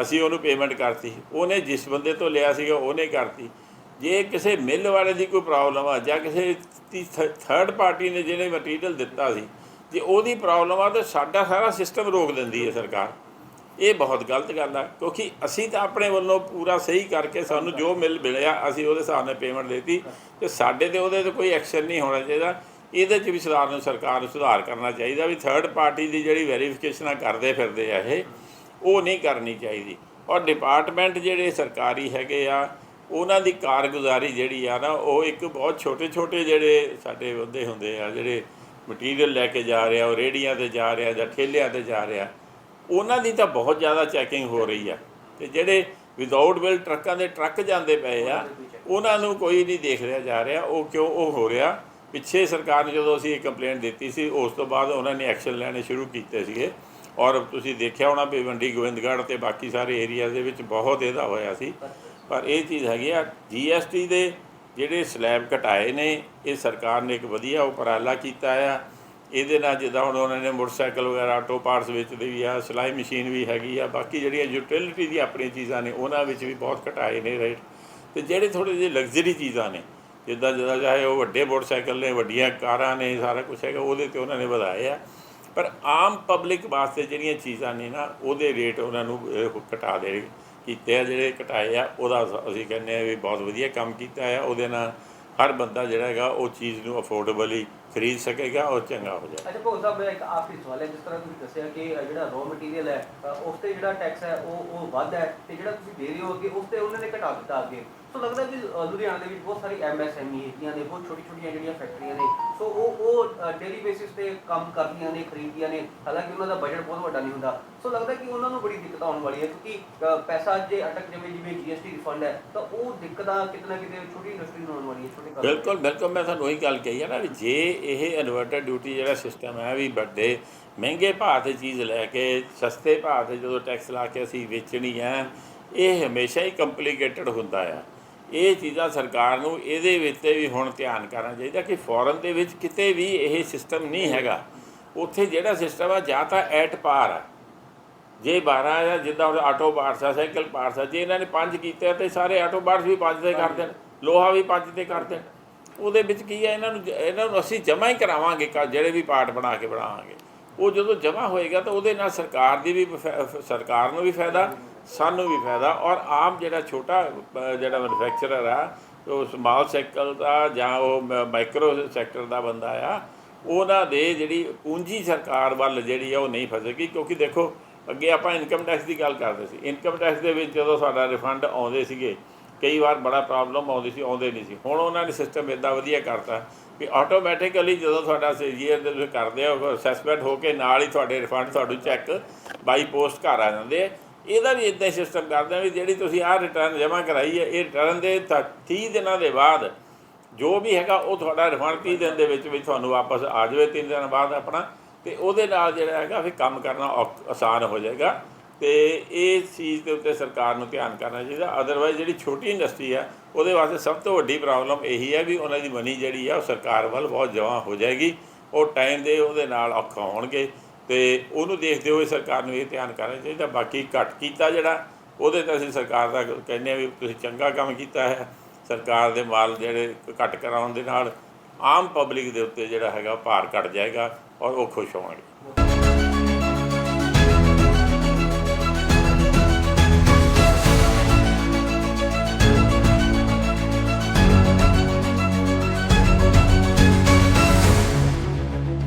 S3: ਅਸੀਂ ਉਹਨੂੰ ਪੇਮੈਂਟ ਕਰਤੀ। ਉਹਨੇ ਜਿਸ ਬੰਦੇ ਤੋਂ ਲਿਆ ਸੀਗਾ ਉਹਨੇ ਕਰਤੀ। ਜੇ ਕਿਸੇ ਮਿੱਲ ਵਾਲੇ ਦੀ ਕੋਈ ਪ੍ਰੋਬਲਮ ਆ, ਜਾਂ ਕਿਸੇ ਥਰਡ ਪਾਰਟੀ ਨੇ ਜਿਹਨੇ ਮਟੀਰੀਅਲ ਦਿੱਤਾ ਸੀ, ਜੇ ਉਹਦੀ ਪ੍ਰੋਬਲਮ ਆ, ਤਾਂ ਸਾਡਾ ਸਾਰਾ ਸਿਸਟਮ ਰੋਕ ਦਿੰਦੀ ਹੈ ਸਰਕਾਰ। ਇਹ ਬਹੁਤ ਗਲਤ ਗੱਲ ਆ, ਕਿਉਂਕਿ ਅਸੀਂ ਤਾਂ ਆਪਣੇ ਵੱਲੋਂ ਪੂਰਾ ਸਹੀ ਕਰਕੇ ਸਾਨੂੰ ਜੋ ਮਿਲ ਮਿਲਿਆ, ਅਸੀਂ ਉਹਦੇ ਹਿਸਾਬ ਨਾਲ ਪੇਮੈਂਟ ਦਿੱਤੀ, ਤੇ ਸਾਡੇ ਤੇ ਉਹਦੇ ਤੇ ਕੋਈ ਐਕਸ਼ਨ ਨਹੀਂ ਹੋਣਾ ਚਾਹੀਦਾ। ਇਹਦੇ 'ਚ ਵੀ ਸੁਧਾਰ ਨੂੰ, ਸਰਕਾਰ ਨੂੰ ਸੁਧਾਰ ਕਰਨਾ ਚਾਹੀਦਾ ਵੀ ਥਰਡ ਪਾਰਟੀ ਦੀ ਜਿਹੜੀ ਵੈਰੀਫਿਕੇਸ਼ਨਾਂ ਕਰਦੇ ਫਿਰਦੇ ਆ ਇਹ, ਉਹ ਨਹੀਂ ਕਰਨੀ ਚਾਹੀਦੀ। ਔਰ ਡਿਪਾਰਟਮੈਂਟ ਜਿਹੜੇ ਸਰਕਾਰੀ ਹੈਗੇ ਆ ਉਹਨਾਂ ਦੀ ਕਾਰਗੁਜ਼ਾਰੀ ਜਿਹੜੀ ਆ ਨਾ, ਉਹ ਇੱਕ ਬਹੁਤ ਛੋਟੇ ਛੋਟੇ ਜਿਹੜੇ ਸਾਡੇ ਬੰਦੇ ਹੁੰਦੇ ਆ, ਜਿਹੜੇ ਮਟੀਰੀਅਲ ਲੈ ਕੇ ਜਾ ਰਿਹਾ, ਉਹ ਰੇੜੀਆਂ ਤੇ ਜਾ ਰਿਹਾ ਜਾਂ ਠੇਲਿਆਂ ਤੇ ਜਾ ਰਿਹਾ, ਉਹਨਾਂ ਦੀ ਤਾਂ ਬਹੁਤ ਜ਼ਿਆਦਾ ਚੈਕਿੰਗ ਹੋ ਰਹੀ ਆ। ਤੇ ਜਿਹੜੇ ਵਿਦਆਊਟ ਬਿਲ ਟਰੱਕਾਂ ਦੇ ਟਰੱਕ ਜਾਂਦੇ ਪਏ ਆ, ਉਹਨਾਂ ਨੂੰ ਕੋਈ ਨਹੀਂ ਦੇਖ ਰਿਹਾ, ਜਾ ਰਿਹਾ, ਉਹ ਕਿਉਂ ਉਹ ਹੋ ਰਿਹਾ? ਪਿੱਛੇ ਸਰਕਾਰ ਨੇ ਜਦੋਂ ਅਸੀਂ ਇਹ ਕੰਪਲੇਂਟ ਦਿੱਤੀ ਸੀ, ਉਸ ਤੋਂ ਬਾਅਦ ਉਹਨਾਂ ਨੇ ਐਕਸ਼ਨ ਲੈਣੇ ਸ਼ੁਰੂ ਕੀਤੇ ਸੀਗੇ। ਔਰ ਤੁਸੀਂ ਦੇਖਿਆ ਹੋਣਾ ਵੀ ਮੰਡੀ ਗੋਬਿੰਦਗੜ੍ਹ ਤੇ ਬਾਕੀ ਸਾਰੇ ਏਰੀਆ ਦੇ ਵਿੱਚ ਬਹੁਤ ਇਹਦਾ ਹੋਇਆ ਸੀ। ਪਰ ਇਹ ਚੀਜ਼ ਹੈਗੀ ਆ ਜੀਐਸਟੀ ਦੇ ਜਿਹੜੇ ਸਲੈਬ ਘਟਾਏ ਨੇ, ਇਹ ਸਰਕਾਰ ਨੇ ਇੱਕ ਵਧੀਆ ਉਪਰਾਲਾ ਕੀਤਾ ਆ। ਇਹਦੇ ਨਾਲ ਜਿੱਦਾਂ ਹੁਣ ਉਹਨਾਂ ਨੇ ਮੋਟਰਸਾਈਕਲ ਵਗੈਰਾ, ਆਟੋ ਪਾਰਟਸ ਵੇਚਦੇ ਵੀ ਆ, ਸਿਲਾਈ ਮਸ਼ੀਨ ਵੀ ਹੈਗੀ ਆ, ਬਾਕੀ ਜਿਹੜੀਆਂ ਯੂਟਿਲਿਟੀ ਦੀ ਆਪਣੀਆਂ ਚੀਜ਼ਾਂ ਨੇ, ਉਹਨਾਂ ਵਿੱਚ ਵੀ ਬਹੁਤ ਘਟਾਏ ਨੇ ਰੇਟ। ਤੇ ਜਿਹੜੇ ਥੋੜੇ ਜਿਹੇ ਲਗਜ਼ਰੀ ਚੀਜ਼ਾਂ ਨੇ, ਜਿੱਦਾਂ ਜਿੱਦਾਂ ਚਾਹੇ ਉਹ ਵੱਡੇ ਮੋਟਰਸਾਈਕਲ ਨੇ, ਵੱਡੀਆਂ ਕਾਰਾਂ ਨੇ, ਸਾਰਾ ਕੁਝ ਹੈਗਾ, ਉਹਦੇ ਤੇ ਉਹਨਾਂ ਨੇ ਵਧਾਏ ਆ। ਪਰ ਆਮ ਪਬਲਿਕ ਵਾਸਤੇ ਜਿਹੜੀਆਂ ਚੀਜ਼ਾਂ ਨੇ ਨਾ, ਉਹਦੇ ਰੇਟ ਉਹਨਾਂ ਨੂੰ ਘਟਾ ਦੇਣਗੇ ਕੀਤੇ ਆ, ਜਿਹੜੇ ਘਟਾਏ ਆ, ਉਹਦਾ ਅਸੀਂ ਕਹਿੰਦੇ ਆ ਵੀ ਬਹੁਤ ਵਧੀਆ ਕੰਮ ਕੀਤਾ ਆ। ਉਹਦੇ ਨਾਲ ਹਰ ਬੰਦਾ ਜਿਹੜਾ ਹੈਗਾ, ਉਹ ਚੀਜ਼ ਨੂੰ ਅਫੋਰਡੇਬਲੀ ਖਰੀਦ ਸਕੇਗਾ ਔਰ ਚੰਗਾ ਹੋ ਜਾਏਗਾ।
S1: ਅੱਛਾ ਭੋਗ ਸਾਹਿਬ ਇੱਕ ਆਖਰੀ ਸਵਾਲ ਹੈ ਜਿਸ ਤਰ੍ਹਾਂ ਤੁਸੀਂ ਦੱਸਿਆ ਕਿ ਜਿਹੜਾ ਰॉ ਮਟੀਰੀਅਲ ਹੈ ਉਸ ਤੇ ਜਿਹੜਾ ਟੈਕਸ ਹੈ ਉਹ ਉਹ ਵੱਧ ਹੈ ਤੇ ਜਿਹੜਾ ਤੁਸੀਂ ਦੇ ਰਹੇ ਹੋ ਅੱਗੇ ਉਸ ਤੇ ਉਹਨਾਂ ਨੇ ਘਟਾ ਦਿੱਤਾ ਅੱਗੇ। ਸੋ ਲੱਗਦਾ ਕਿ ਲੁਧਿਆਣਾ ਦੇ ਵਿੱਚ ਬਹੁਤ ਸਾਰੀ ਐਮਐਸਐਮਈ ਹੈਗੀਆਂ ਨੇ ਬਹੁਤ ਛੋਟੀ ਛੋਟੀਆਂ ਜਿਹੜੀਆਂ ਫੈਕਟਰੀਆਂ ਨੇ। ਸੋ ਉਹ ਉਹ ਡੇਲੀ ਬੇਸਿਸ ਤੇ ਕੰਮ ਕਰਦੀਆਂ ਨੇ ਖਰੀਦਦੀਆਂ ਨੇ ਹਾਲਾਂਕਿ ਉਹਨਾਂ ਦਾ ਬਜਟ ਬਹੁਤ ਵੱਡਾ ਨਹੀਂ ਹੁੰਦਾ। ਸੋ ਲੱਗਦਾ ਕਿ ਉਹਨਾਂ ਨੂੰ ਬੜੀ ਦਿੱਕਤ ਆਉਣ ਵਾਲੀ ਹੈ ਕਿਉਂਕਿ ਪੈਸਾ ਜੇ ਅਟਕ ਜਾਵੇ ਜਿਵੇਂ ਜੀਐਸਟੀ ਰਿਫੰਡ ਹੈ ਤਾਂ ਉਹ ਦਿੱਕਤਾਂ ਕਿਤੇ ਨਾ ਕਿਤੇ ਛੋਟੀ ਇੰਡਸਟਰੀ ਨੂੰ ਆਉਣ ਵਾਲੀ ਹੈ ਛੋਟੇ।
S3: ਬਿਲਕੁਲ ਬਿਲਕੁਲ ਮੈਂ ਤੁਹਾਨੂੰ ਉਹੀ ਗੱਲ ਕਹੀ ਹੈ ਨਾ ਵੀ ਜੇ ਇਹ ਇਨਵਰਟਰ ਡਿਊਟੀ ਜਿਹੜਾ ਸਿਸਟਮ ਹੈ ਵੀ ਵੱਡੇ, ਮਹਿੰਗੇ ਭਾਅ ਤੇ ਚੀਜ਼ ਲੈ ਕੇ, ਸਸਤੇ ਭਾਅ ਤੇ ਜਦੋਂ ਟੈਕਸ ਲਾ ਕੇ ਅਸੀਂ ਵੇਚਣੀ ਹੈ, ਇਹ ਹਮੇਸ਼ਾ ਹੀ ਕੰਪਲਿਕੇਟਡ ਹੁੰਦਾ ਆ। ਇਹ ਚੀਜ਼ਾਂ ਸਰਕਾਰ ਨੂੰ ਇਹਦੇ ਵਿੱਚ ਵੀ ਹੁਣ ਧਿਆਨ ਕਰਨਾ ਚਾਹੀਦਾ ਕਿ ਫੋਰਨ ਦੇ ਵਿੱਚ ਕਿਤੇ ਵੀ ਇਹ ਸਿਸਟਮ ਨਹੀਂ ਹੈਗਾ। ਉੱਥੇ ਜਿਹੜਾ ਸਿਸਟਮ ਆ, ਜਾਂ ਤਾਂ ਐਟ ਪਾਰ ਆ। ਜੇ 12 ਜਾਂ ਜਿੱਦਾਂ ਹੁਣ ਆਟੋ ਪਾਰਟਸ ਆ ਸਾਈਕਲ ਪਾਰਟਸ ਆ, ਜੇ ਇਹਨਾਂ ਨੇ ਪੰਜ ਕੀਤੇ ਆ ਤੇ ਸਾਰੇ ਆਟੋ ਪਾਰਟਸ ਵੀ ਪੰਜ ਦੇ ਕਰ ਦੇਣ, ਲੋਹਾ ਵੀ ਪੰਜ ਤੇ ਕਰ ਦੇਣ। ਉਹਦੇ ਵਿੱਚ ਕੀ ਹੈ ਇਹਨਾਂ ਨੂੰ ਇਹਨਾਂ ਨੂੰ ਅਸੀਂ ਜਮ੍ਹਾਂ ਹੀ ਕਰਾਵਾਂਗੇ ਕ- ਜਿਹੜੇ ਵੀ ਪਾਰਟ ਬਣਾ ਕੇ ਬਣਾਵਾਂਗੇ। ਉਹ ਜਦੋਂ ਜਮ੍ਹਾਂ ਹੋਏਗਾ ਤਾਂ ਉਹਦੇ ਨਾਲ ਸਰਕਾਰ ਦੀ ਵੀ ਫ- ਫ- ਸਰਕਾਰ ਨੂੰ ਵੀ ਫਾਇਦਾ, ਸਾਨੂੰ ਵੀ ਫਾਇਦਾ ਔਰ ਆਮ ਜਿਹੜਾ ਛੋਟਾ ਜਿਹੜਾ ਮੈਨੂਫੈਕਚਰਰ ਆ, ਉਹ ਸਮਾਲ ਸੈਕਟਰ ਦਾ ਜਾਂ ਉਹ ਮਾਈਕਰੋ ਸੈਕਟਰ ਦਾ ਬੰਦਾ ਆ, ਉਹਨਾਂ ਦੇ ਜਿਹੜੀ ਪੂੰਜੀ ਸਰਕਾਰ ਵੱਲ ਜਿਹੜੀ ਆ ਉਹ ਨਹੀਂ ਫਸੇਗੀ, ਕਿਉਂਕਿ ਦੇਖੋ ਅੱਗੇ ਆਪਾਂ ਇਨਕਮ ਟੈਕਸ ਦੀ ਗੱਲ ਕਰਦੇ ਸੀ। ਇਨਕਮ ਟੈਕਸ ਦੇ ਵਿੱਚ ਜਦੋਂ ਸਾਡਾ ਰਿਫੰਡ ਆਉਂਦੇ ਸੀਗੇ ਕਈ ਵਾਰ ਬੜਾ ਪ੍ਰੋਬਲਮ ਆਉਂਦੀ ਸੀ, ਆਉਂਦੇ ਨਹੀਂ ਸੀ। ਹੁਣ ਉਹਨਾਂ ਨੇ ਸਿਸਟਮ ਇਦਾਂ ਵਧੀਆ ਕਰਤਾ ਵੀ ਆਟੋਮੈਟਿਕਲੀ ਜਦੋਂ ਤੁਹਾਡਾ ਸੀਜੀਆਰ ਦੇ ਤੁਸੀਂ ਕਰਦੇ ਹੋ ਅਸੈਸਮੈਂਟ ਹੋ ਕੇ ਨਾਲ ਹੀ ਤੁਹਾਡੇ ਰਿਫੰਡ ਤੁਹਾਨੂੰ ਚੈੱਕ ਬਾਈ ਪੋਸਟ ਘਰ ਆ ਜਾਂਦੇ ਆ। ਇਹਦਾ ਵੀ ਇਦਾਂ ਹੀ ਸਿਸਟਮ ਕਰਦੇ ਆ ਵੀ ਜਿਹੜੀ ਤੁਸੀਂ ਆਹ ਰਿਟਰਨ ਜਮ੍ਹਾਂ ਕਰਾਈ ਹੈ ਇਹ ਰਿਟਰਨ ਦੇ 30 ਦਿਨਾਂ ਦੇ ਬਾਅਦ ਜੋ ਵੀ ਹੈਗਾ, ਉਹ ਤੁਹਾਡਾ ਰਿਫੰਡ 30 ਦਿਨ ਦੇ ਵਿੱਚ ਵਿੱਚ ਤੁਹਾਨੂੰ ਵਾਪਸ ਆ ਜਾਵੇ 3 ਦਿਨ ਬਾਅਦ ਆਪਣਾ। ਤੇ ਉਹਦੇ ਨਾਲ ਜਿਹੜਾ ਹੈਗਾ, ਫਿਰ ਕੰਮ ਕਰਨਾ ਔਖ- ਆਸਾਨ ਹੋ ਜਾਏਗਾ। ਤੇ ਇਹ ਚੀਜ਼ ਦੇ ਉੱਤੇ ਸਰਕਾਰ ਨੂੰ ਧਿਆਨ ਕਰਨਾ ਚਾਹੀਦਾ। ਅਦਰਵਾਈਜ਼ ਜਿਹੜੀ ਛੋਟੀ ਇੰਡਸਟਰੀ ਆ, ਉਹਦੇ ਵਾਸਤੇ ਸਭ ਤੋਂ ਵੱਡੀ ਪ੍ਰੋਬਲਮ ਇਹੀ ਹੈ ਵੀ ਉਹਨਾਂ ਦੀ ਮਨੀ ਜਿਹੜੀ ਆ, ਉਹ ਸਰਕਾਰ ਵੱਲ ਬਹੁਤ ਜਮ੍ਹਾਂ ਹੋ ਜਾਏਗੀ। ਉਹ ਟਾਈਮ ਦੇ ਉਹਦੇ ਨਾਲ ਔਖਾ ਹੋਣਗੇ ਤੇ ਉਹਨੂੰ ਦੇਖਦੇ ਹੋਏ ਸਰਕਾਰ ਨੂੰ ਇਹ ਧਿਆਨ ਕਰਨਾ ਚਾਹੀਦਾ। ਬਾਕੀ ਘੱਟ ਕੀਤਾ ਜਿਹੜਾ, ਉਹਦੇ ਤੇ ਅਸੀਂ ਸਰਕਾਰ ਦਾ ਕਹਿੰਦੇ ਆ ਵੀ ਤੁਸੀਂ ਚੰਗਾ ਕੰਮ ਕੀਤਾ ਹੈ। ਸਰਕਾਰ ਦੇ ਮਾਲ ਜਿਹੜੇ ਘੱਟ ਕਰਾਉਣ ਦੇ ਨਾਲ ਆਮ ਪਬਲਿਕ ਦੇ ਉੱਤੇ ਜਿਹੜਾ ਹੈਗਾ ਭਾਰ ਘਟ ਜਾਏਗਾ ਔਰ ਉਹ ਖੁਸ਼ ਹੋਣਗੇ।